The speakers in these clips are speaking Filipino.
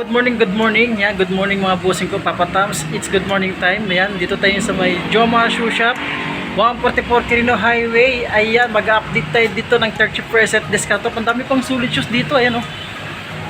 Good morning, good morning. Yan, good morning mga bossing ko, Papa Tams. It's good morning time. Yan, dito tayo sa may Joma Shoe Shop. 144 Quirino Highway. Ayan, mag-update tayo dito ng 30% discount. Ang dami pang sulit shoes dito. Ayan oh.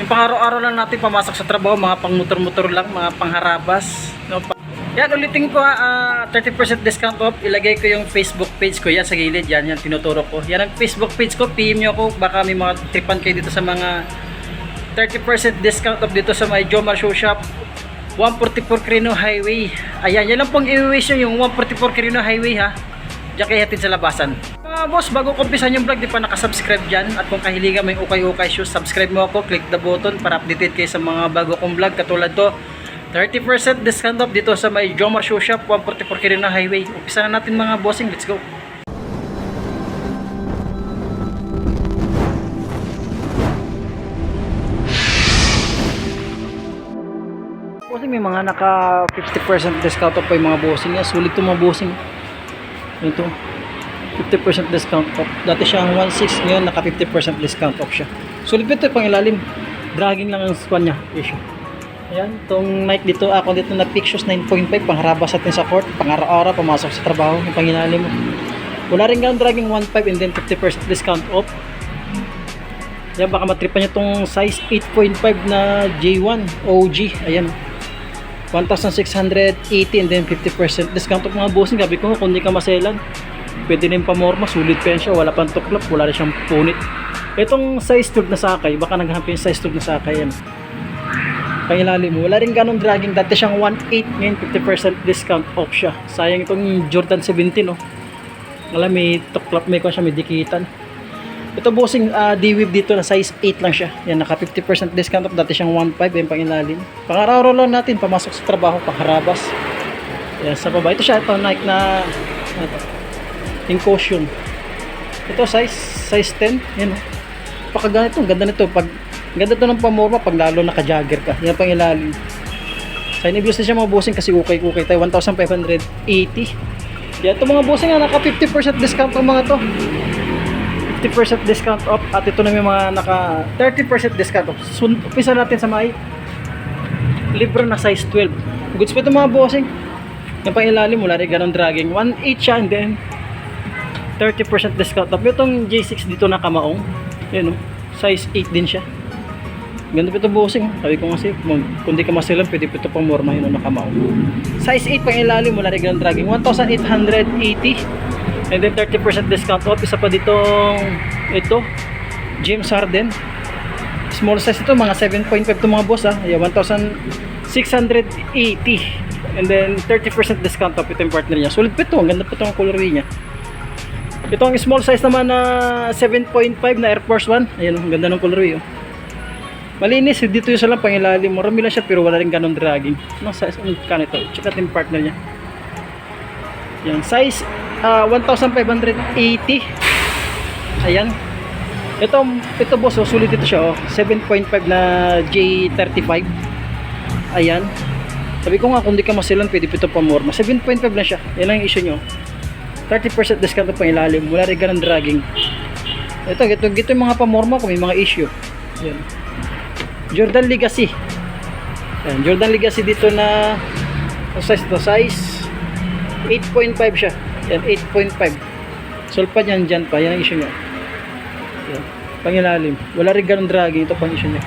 Yung pang araw-araw lang natin pamasok sa trabaho, mga pang motor-motor lang, mga pangharabas. No, pa- yan, ulitin ko ha, ah, 30% discount off. Ilagay ko yung Facebook page ko. Yan sa gilid, yan, yan, tinuturo ko. Yan ang Facebook page ko. PM nyo ako. Baka may mga tripan kayo dito sa mga 30% discount off dito sa may Jomar Shoe Shop. 144 Crino Highway. Ayan yan lang pong i-wish nyo yung 144 Crino Highway ha? Diyan kayo sa labasan. Mga boss bago kumpisan yung vlog di pa nakasubscribe dyan. At kung kahilingan may ukay-ukay shoes subscribe mo ako click the button para updated kayo sa mga bago kong vlog. Katulad to 30% discount off dito sa may Jomar Shoe Shop 144 Quirino Highway. Umpisa na natin mga bossing. Let's go Bossing may mga naka 50% discount off pa yung mga bossing niya. Sulit to mga bossing. Ito. 50% discount off. Dati siya ang 1.6 ngayon naka 50% discount off siya. Sulit ito pang ilalim. Dragging lang ang span niya. Issue. Ayan, itong Nike dito, ako dito na Pictures 9.5, pangharabas natin sa court, pangaraw-araw, pumasok sa trabaho, yung pangilalim mo. Wala rin ganun dragging 1.5 and then 50% discount off. Yan, baka matripan niya itong size 8.5 na J1 OG. Ayan, 1,680 and then 50% discount of mga bossing. Gabi ko, kung di ka maselan, pwede na yung pamorma, sulit pa wala pang tuklap, wala na siyang punit. Itong size tube na sakay, baka naghahanap yung size tube na sakay yan. Pangilalim mo, wala rin ganong dragging, dati siyang 1.8 ngayon, 50% discount off siya. Sayang itong Jordan 17, no? Alam, may tuklap, may kung siya, may dikitan. Ito bossing, uh, D-Weave dito na size 8 lang siya. Yan, naka 50% discount off. Dati siyang 1.5, yung pangilalim. Pangaraw lang natin, pamasok sa trabaho, pangharabas. Yan, sa baba. Ito siya, ito Nike na, ano to, Incaution. Ito size, size 10. Yan, oh. Pakaganito, ang ganda nito. Pag, ganda to ng pamorma, pag lalo naka-jagger ka. Yan pangilalim. Sa inibus na siya mga bossing kasi ukay-ukay tayo. 1,580. Yan, ito mga bossing, ah, naka 50% discount ang mga to. 50% discount off at ito na may mga naka 30% discount off. So, umpisa natin sa may libre na size 12. Goods pa ito mga bossing. Yung pang ilalim mula rin ganun dragging. 1.8 siya and then 30% discount off. Itong J6 dito na kamaong. Yan o. Size 8 din siya. Ganda pa ito bossing. Sabi ko kasi kung di ka masilang pwede pa ito pang morma yun na kamaong. Size 8 pang ilalim mula rin ganun dragging. 1,880. And then 30% discount off. Isa pa ditong ito. James Harden. Small size ito. Mga 7.5 ito mga boss ha. Yeah, 1,680. And then 30% discount off. Ito yung partner niya. Sulit pa ito. Ang ganda pa ito ang niya. Ito ang small size naman na 7.5 na Air Force 1. Ayan, ang ganda ng colorway. Oh. Malinis, dito yung sa lang pangilalim. Marami lang siya pero wala rin ganong dragging. Ano size? Ano kan ito? Check natin partner niya. Yan, size ah, 1,580. Ayan. Ito, ito boss, oh, sulit ito siya. Oh. 7.5 na J35. Ayan. Sabi ko nga, kung di ka masilan, pwede ito pa more. 7.5 na siya. Yan ang issue nyo. 30% discount pa ilalim. Wala rin ganang dragging. Ito, ito, ito yung mga pamorma kung may mga issue. Yan. Jordan Legacy. Yan, Jordan Legacy dito na size to size 8.5 siya. Yan, 8.5. Sulpa niyan dyan pa. Yan ang issue niya. Yan. Pangilalim. Wala rin ganun dragging. Ito pang issue niya.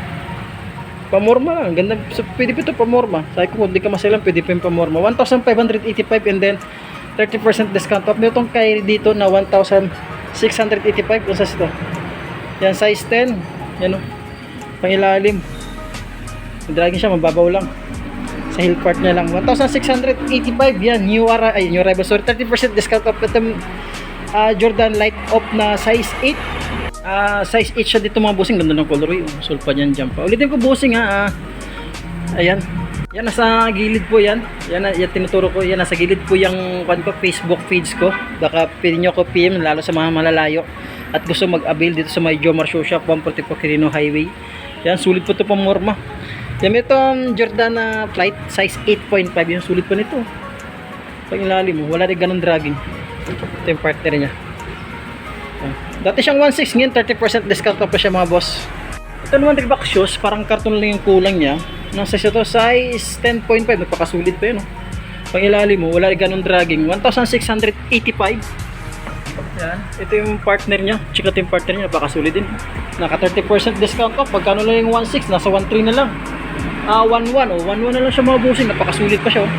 Pamorma lang. Ganda. So, pwede pa ito pamorma. Sabi ko kung di ka masalang, pwede pa yung pamorma. 1,585 and then 30% discount off. Itong kay dito na 1,685. Kung saan ito? Yan, size 10. Yan o. Pangilalim. Yung dragging siya, mababaw lang sa hill part niya lang. 1,685 yan new ara ay new arrival. Sorry 30% discount off itong ah, Jordan light up na size 8 ah size 8 siya dito mga bossing. Ganda ng colorway oh. sulpa niyan dyan pa. Ulitin ko bossing ha ah. ayan. Yan nasa gilid po yan. Yan, yan tinuturo ko. Yan nasa gilid po yung kwan ko, Facebook page ko. Baka pwede nyo ko PM lalo sa mga malalayo. At gusto mag-avail dito sa may Jomar Shoe Shop 144 Quirino Highway. Yan sulit po ito pang morma yan ito ang Jordan flight size 8.5 yung sulit pa nito. Pag ilalim mo, wala rin ganun dragging. Ito yung partner niya. Dati siyang 1.6 ngayon 30% discount pa, siya mga boss. Ito naman Reebok shoes, parang karton lang yung kulang niya. Anong size ito? Size 10.5. Nagpakasulit pa yun. Oh. Pang ilalim mo, wala ganun dragging. 1,685. Yan. Ito yung partner niya. Chika yung partner niya. Napakasulit din. Naka 30% discount off. Pagkano lang yung 1.6, nasa 1.3 na lang. Ah, 1.1. Oh, 1.1 na lang siya mga busing. Napakasulit pa siya. Oh.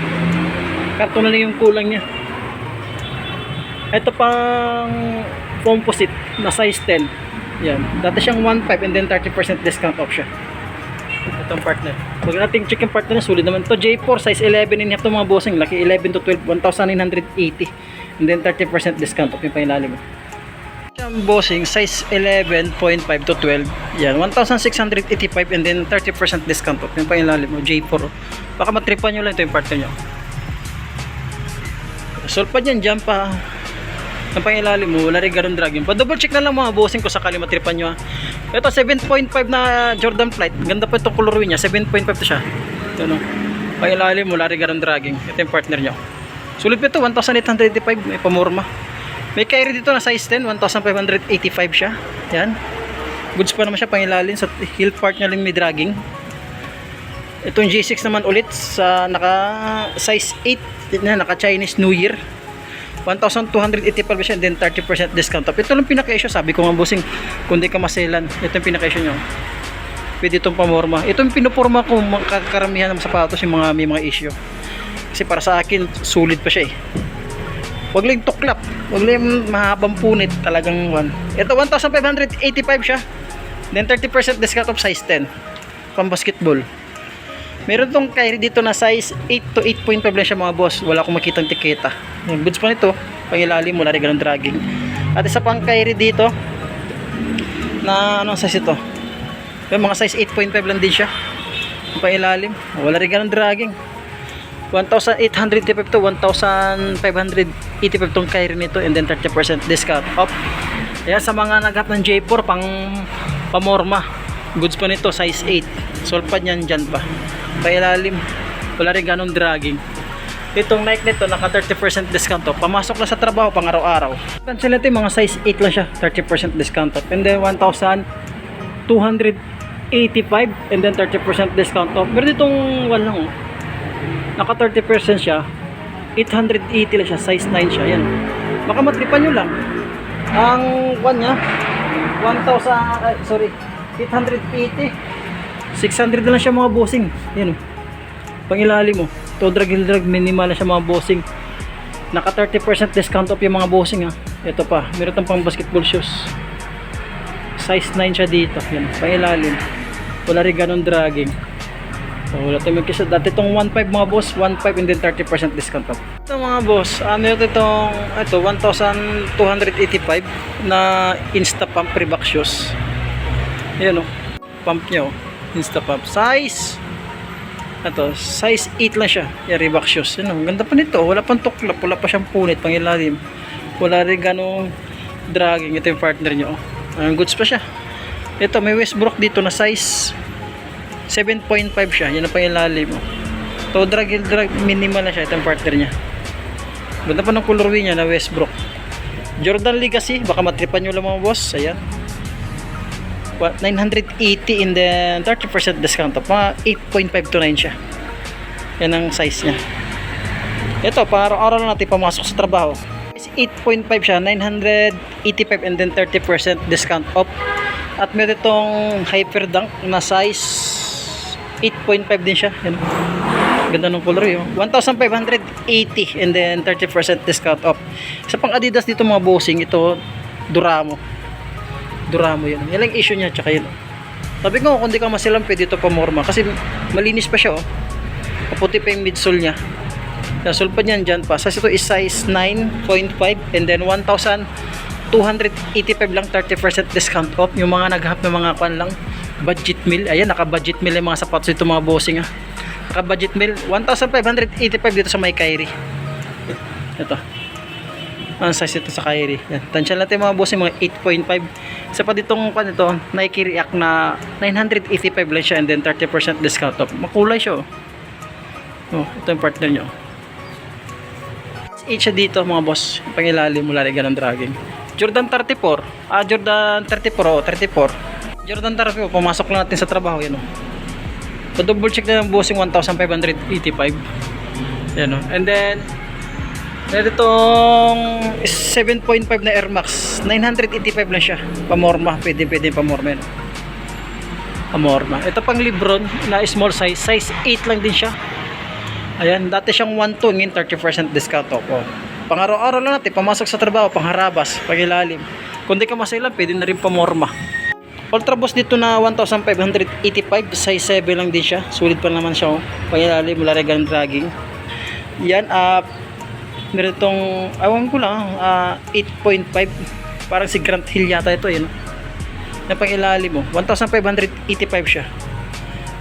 Karton na lang yung kulang niya. Ito pang composite na size 10. Yan. Dati siyang 1.5 and then 30% discount off siya. Itong partner. Huwag nating check yung partner na sulit naman. to J4 size 11 and half to mga bossing. Laki 11 to 12, 1,980. And then 30% discount off yung pailalim mo. Siyang bossing size 11.5 to 12. Yan, 1,685 and then 30% discount off yung pailalim mo. J4. Baka matripan nyo lang ito yung partner nyo. Solpad yan, jump pa. Ang pangilalim mo, wala rin ganun drag yun. Pa-double check na lang mga bossing ko sakali matripan nyo. ha. Ito, 7.5 na Jordan Flight. Ganda pa itong colorway niya. 7.5 to siya. Ito, no. Pangilalim mo, wala rin ganun dragging. Ito yung partner nyo. Sulit pa ito, 1,885. May pamorma. May carry dito na size 10, 1,585 siya. Yan. Goods pa naman siya pangilalim sa heel part niya lang may dragging. Itong G6 naman ulit sa naka size 8 na naka Chinese New Year. 1,285 siya then 30% discount off. Ito lang pinaka-issue. Sabi ko nga bossing, kung di ka maselan, ito yung pinaka-issue nyo. Pwede itong pamorma. Ito yung pinuporma ko, karamihan ng sapatos yung mga may mga issue. Kasi para sa akin, sulit pa siya eh. Huwag lang tuklap. Huwag lang mahabang punit. Talagang one. Ito, 1,585 siya. Then 30% discount of size 10. Pang basketball. Meron tong carry dito na size 8 to 8.5 lang siya mga boss. Wala akong makitang tiketa. Yung goods pa nito, pangilalim wala rin ganun dragging. At isa pang carry dito na anong size ito? Yung mga size 8.5 lang din siya. Pangilalim, wala rin ganun dragging. 1,885 to 1,585 tong carry nito and then 30% discount off. Kaya sa mga naghap ng J4 pang pamorma, goods pa nito size 8. Solpad niyan dyan pa. Pailalim, wala rin ganong dragging. Itong Nike nito naka 30% discount off. Pamasok na sa trabaho pang araw-araw. Cancel yung mga size 8 lang siya, 30% discount off. And then 1,285 and then 30% discount off. Pero itong one lang oh naka 30% siya. 880 lang siya size 9 siya yan. Baka matripan nyo lang. Ang one niya 1,000 ay, sorry 880 600 na lang siya mga bossing. Yan o. Pangilalim mo to drag hill drag minimal na siya mga bossing. Naka 30% discount off yung mga bossing ha. Ito pa meron tang pang basketball shoes. Size 9 siya dito. Yan pangilalim. Wala rin ganun dragging So, wala tayong magkisa. Dati itong 1.5 mga boss, 1.5 and then 30% discount off. Ito mga boss, ano ito itong, ito, 1,285 na Insta Pump Reebok shoes. Ayan o, pump nyo, Insta Pump. Size, ito, size 8 lang siya. Yung Reebok shoes. Yan o, ganda pa nito. Wala pang tuklap, wala pa siyang punit, pang ilalim. Wala rin ganong dragging. Ito yung partner nyo. Ang goods pa siya. Ito, may Westbrook dito na size 7.5 siya. Yan ang pangilalim mo. To drag hill drag minimal na siya itong partner niya. Ganda pa ng colorway niya na Westbrook. Jordan Legacy, baka matripan nyo lang mga boss. Ayan. What, 980 in the 30% discount off. Mga 8.5 to 9 siya. Yan ang size niya. Ito, pang araw-araw na natin pamasok sa trabaho. 8.5 siya, 985 and then 30% discount off. At meron itong Hyperdunk na size 8.5 din siya. Yan. Ganda ng color yun. 1,580 and then 30% discount off. Sa pang Adidas dito mga bossing, ito Duramo. Duramo yun. Yan lang issue niya, tsaka yun. Sabi ko, kung di ka masilang, pwede ito pamorma. Kasi malinis pa siya, oh. Kaputi pa yung midsole niya. Nasol pa niyan dyan pa. Sa ito is size 9.5 and then 1,285 lang 30% discount off. Yung mga naghap ng mga kwan lang budget meal. Ayan, naka-budget meal yung mga sapatos dito mga bossing ah. Naka-budget meal. 1,585 dito sa may Kyrie. Ito. Ang size ito sa Kyrie. Yan. Tansya natin mga bossing, mga 8.5. Isa pa ditong pan ito, Nike React na 985 lang siya and then 30% discount off. Makulay siya oh. Oh, ito yung partner nyo. 8 siya dito mga boss. Pangilalim mula rin ganang dragging. Jordan 34. Ah, Jordan 34 oh, 34. Jordan 34, pumasok lang natin sa trabaho yan oh. So double check na ng bossing 1,585. Yan o. And then, meron itong 7.5 na Air Max. 985 lang siya. Pamorma. Pwede, pwede pamorma yan. Pamorma. Ito pang Libron na small size. Size 8 lang din siya. Ayan, dati siyang 1.2 ngayon 30% discount off. Oh. Pang araw-araw lang natin, pamasok sa trabaho, pangharabas, pangilalim. Kung di ka masailan, pwede na rin pamorma. Ultra Boost dito na 1,585, size 7 lang din siya. Sulit pa naman siya, oh. Pangilalim, wala rin ganun dragging. Yan, ah, meron itong, awan ko lang, ah, 8.5. Parang si Grant Hill yata ito, yun. Yan pang ilalim mo. 1,585 siya.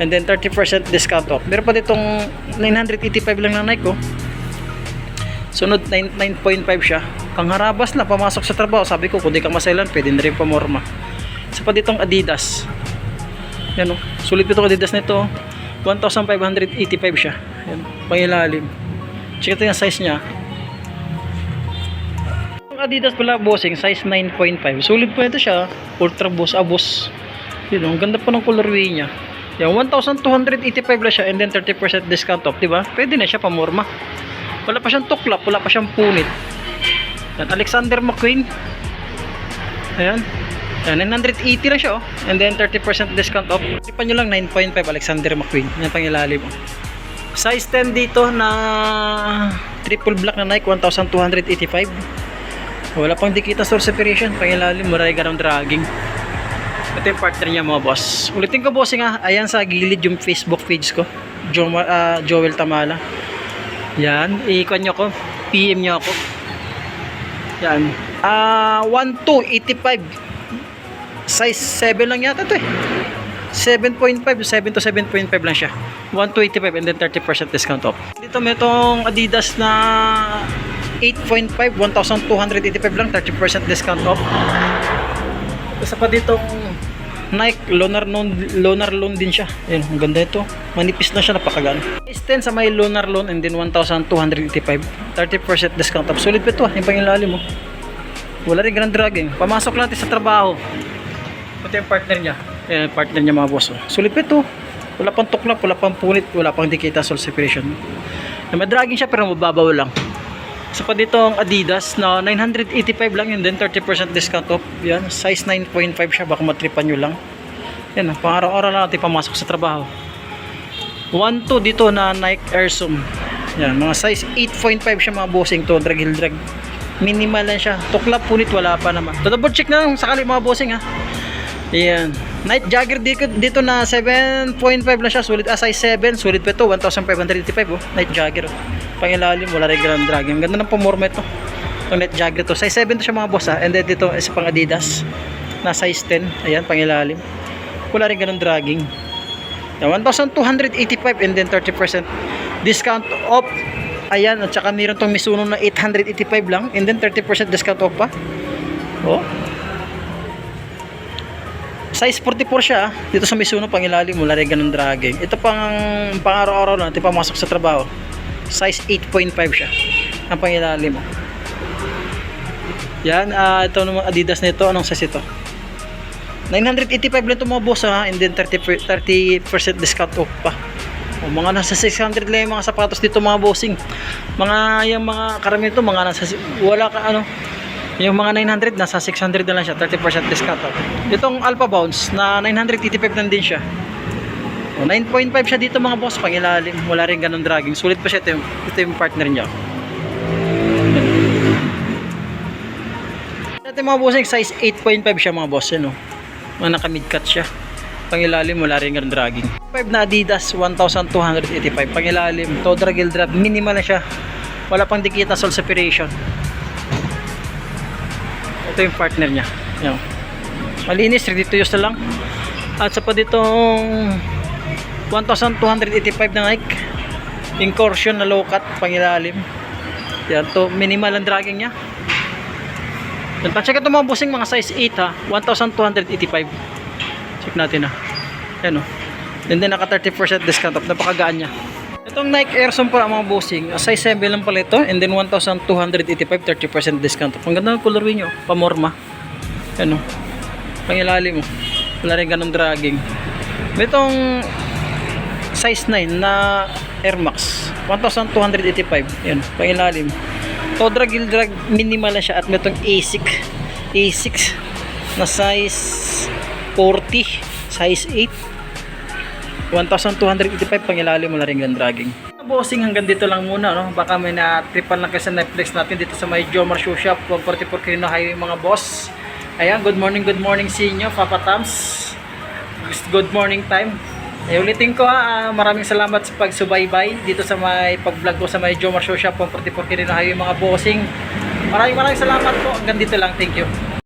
And then 30% discount off. Meron pa ditong 985 lang na Nike oh. Sunod 9 9.5 siya. Pangharabas na pamasok sa trabaho. Sabi ko kung di ka masailan, pwede na rin pamorma. Isa pa ditong Adidas. Yan oh. Sulit itong Adidas nito. 1,585 siya. Yan. Pangilalim. Check ito yung size niya. Yung Adidas pala bossing, size 9.5. Sulit pa ito siya. Ultra Boost, Abos. Yun, oh. ang ganda pa ng colorway niya. Yan, 1,285 lang siya and then 30% discount off, di ba? Pwede na siya pamorma. Wala pa siyang tuklap, wala pa siyang punit. Yan, Alexander McQueen. Ayan. Yan, 980 lang siya, oh. And then 30% discount off. Tipan nyo lang 9.5 Alexander McQueen. Yan pang ilalim, oh. Size 10 dito na triple black na Nike, 1,285. Wala pang dikita source separation. Pang ilalim, maray ganong dragging. Ito yung partner niya mga boss. Ulitin ko bossing ha. Ayan sa gilid yung Facebook page ko. Jo ah, Joel Tamala. Yan. Iikon nyo ko. PM nyo ako. Yan. Ah, 1285. Size 7 lang yata to eh. 7.5, 7 to 7.5 lang siya. 1285 and then 30% discount off. Dito may itong Adidas na 8.5, 1,285 lang, 30% discount off. Isa pa ditong Nike, Lunar Loan, Lunar Loan din siya. Ayun, ang ganda ito. Manipis na siya, napakagana. Size 10 sa may Lunar Loan and then 1,285. 30% discount off. Sulit pa ito ah, yung pangilalim mo. Wala rin ganang dragging. Pamasok natin sa trabaho. Ito yung partner niya. Ayan, partner niya mga boss. oh. Sulit ito. Wala pang tuklap, wala pang punit, wala pang dikita soul separation. Na may dragging siya pero mababaw lang. So pa dito ang Adidas na 985 lang yun din 30% discount off. Yan, size 9.5 siya baka matripan nyo lang. Yan, ah, pang araw-araw lang natin pamasok sa trabaho. 1 to dito na Nike Air Zoom. Yan, mga size 8.5 siya mga bossing to, drag hill drag. Minimal lang siya. Tuklap punit wala pa naman. To double check na lang sakali mga bossing ha. Yan. Night Jagger dito, dito na 7.5 lang siya. Sulit ah, size 7. Sulit pa ito. 1,585 oh. Night Jagger oh. Pangilalim. Wala rin grand dragon. Ganda ng pamorma ito. Itong Night Jagger to. Size 7 to siya mga boss ha. And then dito isa pang Adidas. Na size 10. Ayan. Pangilalim. Wala rin ganun dragging. Yan, 1,285 and then 30% discount off. Ayan. At saka meron tong Mizuno na 885 lang. And then 30% discount off pa. Oh. Size 44 siya. ah. Dito sa Mizuno, pang ilalim mo, lari ganun dragging. Ito pang pang araw-araw lang, natin pamasok sa trabaho. Size 8.5 siya. Ang pang ilalim mo. Yan, ah ito naman Adidas nito. Anong size ito? 985 lang ito mga boss ha. And then 30, per- 30% discount off pa. O, mga nasa 600 lang yung mga sapatos dito mga bossing. Mga yung mga karamihan ito, mga nasa wala ka ano, yung mga 900 nasa 600 na lang siya, 30% discount off. Itong Alpha Bounce na 985 lang din siya. O, 9.5 siya dito mga boss, pangilalim. Wala rin ganun dragging. Sulit pa siya ito yung, ito yung partner niya. Yung mga bossing, size 8.5 siya mga boss. Yan o. Mga naka mid cut siya. Pangilalim, wala rin ganun dragging. 5 na Adidas, 1,285. Pangilalim, to dragil drag. Minimal na siya. Wala pang dikita soul separation. Ito yung partner niya. Yan. Malinis, ready to use na lang. At sa pa ditong 1,285 na Nike. Incursion na low cut, pangilalim. Yan to, minimal ang dragging niya. Yan, pa-check ito mga busing mga size 8 ha, 1,285. Check natin ha. Yan o. And then naka 30% discount off, napakagaan niya. Itong Nike Air Zoom pa mga bossing, ah, size 7 lang pala ito and then 1,285 30% discount. Ang ganda ng colorway nyo, pamorma. Yan o. Pangilalim mo. Wala rin ganong dragging. Itong size 9 na Air Max. 1,285. Yan, pangilalim. To drag drag minimal na siya at itong ASIC ASIC na size 40 size 8 1,285 pangilalim mo na rin yung dragging. Bossing hanggang dito lang muna no? Baka may na-tripan lang kasi Netflix natin dito sa may Jomar Shoe Shop 144 Quirino Highway mga boss. Ayan good morning good morning sa inyo Papa Tams. Good morning time. Eh, ulitin ko ha, ah, maraming salamat sa pagsubaybay dito sa may pag-vlog ko sa may Jomar Show Shop 144 Quirino Highway mga bossing. Maraming maraming salamat po. Hanggang dito lang. Thank you